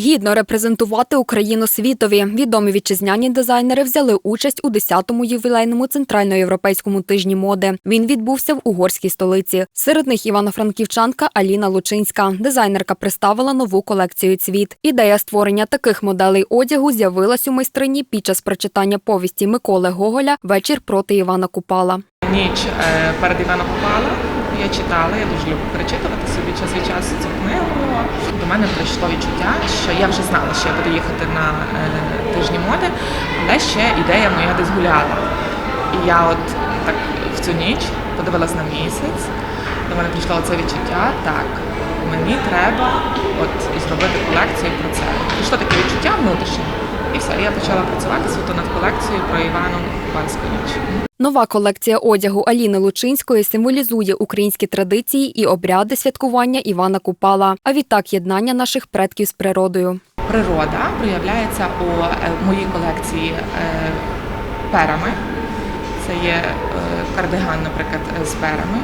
Гідно репрезентувати Україну світові. Відомі вітчизняні дизайнери взяли участь у 10-му ювілейному центральноєвропейському тижні моди. Він відбувся в угорській столиці. Серед них івано-франківчанка Аліна Лучинська. Дизайнерка представила нову колекцію цвіт. Ідея створення таких моделей одягу з'явилась у майстрині під час прочитання повісті Миколи Гоголя Вечір проти Івана Купала. Ніч е, перед Івана Купала я читала, я дуже люблю перечитувати собі час від часу цю книгу. До мене прийшло відчуття, що я вже знала, що я буду їхати на е, тижні моди, але ще ідея моя десь гуляла. І я от так в цю ніч подивилась на місяць, до мене прийшло це відчуття, так, мені треба от зробити колекцію про це. Прийшло таке відчуття внутрішнє. І все, я почала працювати суто над колекцією про Івану Купальську ніч. Нова колекція одягу Аліни Лучинської символізує українські традиції і обряди святкування Івана Купала, а відтак єднання наших предків з природою. Природа проявляється у е, моїй колекції е, перами. Це є е, кардиган, наприклад, з перами.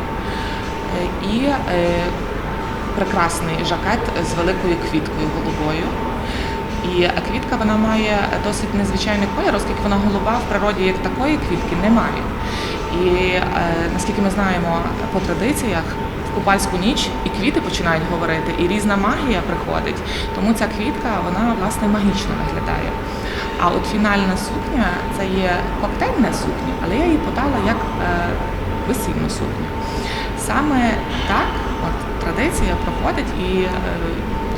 І прекрасний жакет з великою квіткою голубою. І квітка вона має досить незвичайний колір, оскільки вона голуба в природі як такої квітки немає. І е, наскільки ми знаємо по традиціях, в купальську ніч і квіти починають говорити, і різна магія приходить. Тому ця квітка вона власне магічно виглядає. А от фінальна сукня це є коктейльна сукня, але я її подала як е, весільну сукню. Саме так от традиція проходить і е,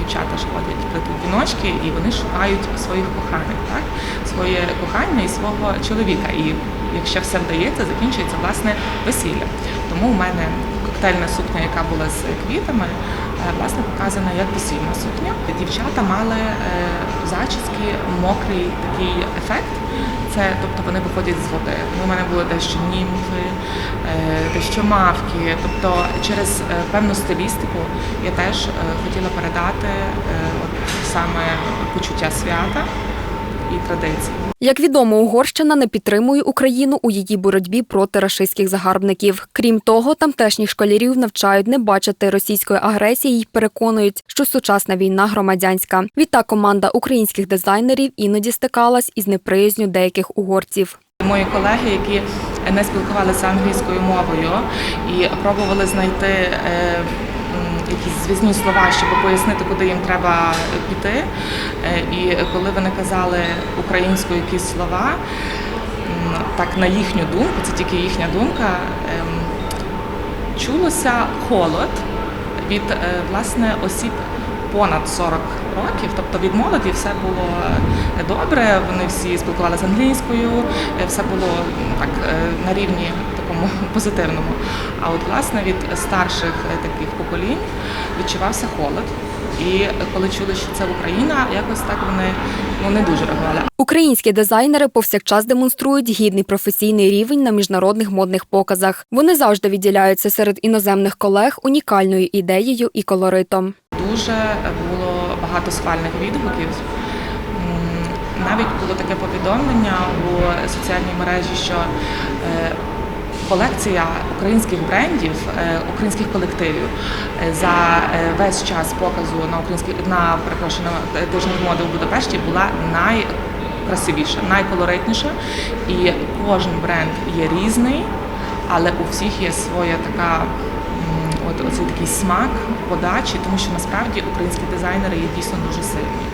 дівчата ж ходять плетуть віночки, і вони шукають своїх коханих, так своє кохання і свого чоловіка. І якщо все вдається, закінчується власне весілля. Тому у мене коктейльна сукня, яка була з квітами, е, власне показана як весільна сукня. Дівчата мали е, зачіски, мокрий такий ефект. Це тобто вони виходять з води. Ну, У мене були дещо німфи, е, дещо мавки. Тобто через е, певну стилістику я теж е, хотіла передати от саме почуття свята і традицій. Як відомо, Угорщина не підтримує Україну у її боротьбі проти рашистських загарбників. Крім того, тамтешніх школярів навчають не бачити російської агресії і переконують, що сучасна війна громадянська. Відтак команда українських дизайнерів іноді стикалась із неприязню деяких угорців. Мої колеги, які не спілкувалися англійською мовою і пробували знайти е, якісь зв'язні слова, щоб пояснити, куди їм треба піти. Е, І коли вони казали українською якісь слова, так на їхню думку, це тільки їхня думка, ем, чулося холод від е, власне осіб понад 40 років, тобто від молоді все було е, добре. Вони всі спілкувалися англійською, е, все було так е, на рівні такому позитивному. А от власне від старших таких поколінь відчувався холод. І коли чули, що це Україна, якось так вони ну не дуже реагували. Українські дизайнери повсякчас демонструють гідний професійний рівень на міжнародних модних показах. Вони завжди відділяються серед іноземних колег унікальною ідеєю і колоритом. Дуже було багато схвальних відгуків. Навіть було таке повідомлення у соціальній мережі, що е, колекція українських брендів, е, українських колективів е, за весь час показу на українській на перепрошую, на моди у Будапешті була найкрасивіша, найколоритніша. І кожен бренд є різний, але у всіх є своя така от оцей такий смак подачі, тому що насправді українські дизайнери є дійсно дуже сильні.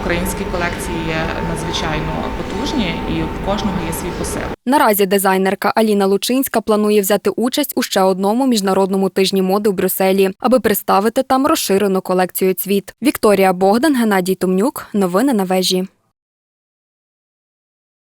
Українські колекції є надзвичайно потужні, і в кожного є свій посил. Наразі дизайнерка Аліна Лучинська планує взяти участь у ще одному міжнародному тижні моди в Брюсселі, аби представити там розширену колекцію цвіт. Вікторія Богдан, Геннадій Томнюк. Новини на вежі.